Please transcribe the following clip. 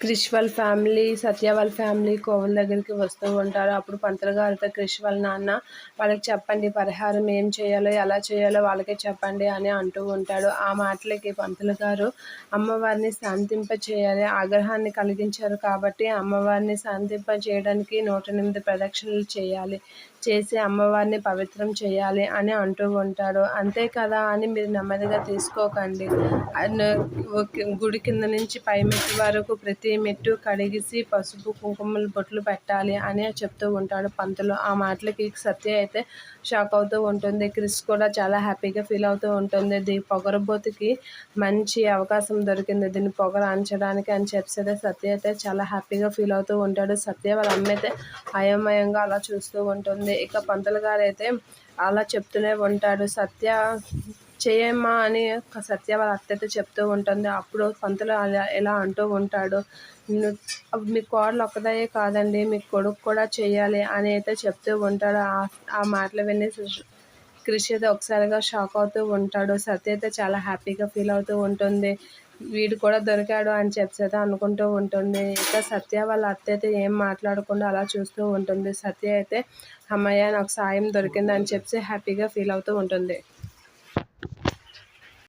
క్రిష్ వాళ్ళ ఫ్యామిలీ సత్య వాళ్ళ ఫ్యామిలీ కోవల దగ్గరికి వస్తూ ఉంటారు. అప్పుడు పంతులు గారితో క్రిష్ వాళ్ళ నాన్న వాళ్ళకి చెప్పండి పరిహారం ఏం చేయాలో ఎలా చేయాలో వాళ్ళకే చెప్పండి అని అంటూ ఉంటాడు. ఆ మాటలకి పంతులు గారు అమ్మవారిని శాంతింప చేయాలి ఆగ్రహాన్ని కలిగించారు కాబట్టి అమ్మవారిని శాంతింప చేయడానికి నూట ఎనిమిది ప్రదక్షిణలు చేయాలి చేసి అమ్మవారిని పవిత్రం చేయాలి అని అంటూ ఉంటాడు. అంతే కదా అని మీరు నెమ్మదిగా తీసుకోకండి. గుడి కింద నుంచి పై మెట్టు వరకు ప్రతి మెట్టు కడిగిసి పసుపు కుంకుమలు బొట్లు పెట్టాలి అని చెప్తూ ఉంటాడు పంతులు. ఆ మాటలకి సత్య అయితే షాక్ అవుతూ ఉంటుంది. క్రిస్ కూడా చాలా హ్యాపీగా ఫీల్ అవుతూ ఉంటుంది. దీని పొగరబోతుకి మంచి అవకాశం దొరికింది. దీన్ని పొగర అంచడానికి అని చెప్పేసి సత్య అయితే చాలా హ్యాపీగా ఫీల్ అవుతూ ఉంటాడు. సత్య వాళ్ళ అమ్మ అయితే అయోమయంగా అలా చూస్తూ ఉంటుంది. ఇక పంతులు గారు అయితే అలా చెప్తూనే ఉంటాడు. సత్య చేయమ్మా అని సత్య వాళ్ళ అత్తతో చెప్తూ ఉంటుంది. అప్పుడు పంతులు అలా ఎలా అంటూ ఉంటాడు. మీ కోడలు ఒక్కదే కాదండి. మీ కొడుకు కూడా చేయాలి అని అయితే చెప్తూ ఉంటాడు. ఆ- ఆ మాటలు విని కృషి అయితే ఒకసారిగా షాక్ అవుతూ ఉంటాడు. సత్య అయితే చాలా హ్యాపీగా ఫీల్ అవుతూ ఉంటుంది. వీడు కూడా దొరికాడు అని చెప్పి అయితే అనుకుంటూ ఉంటుంది. ఇంకా సత్య వాళ్ళ అత్త అయితే ఏం మాట్లాడకుండా అలా చూస్తూ ఉంటుంది. సత్య అయితే అమ్మయ్య నాకు సాయం దొరికింది అని చెప్పి హ్యాపీగా ఫీల్ అవుతూ ఉంటుంది.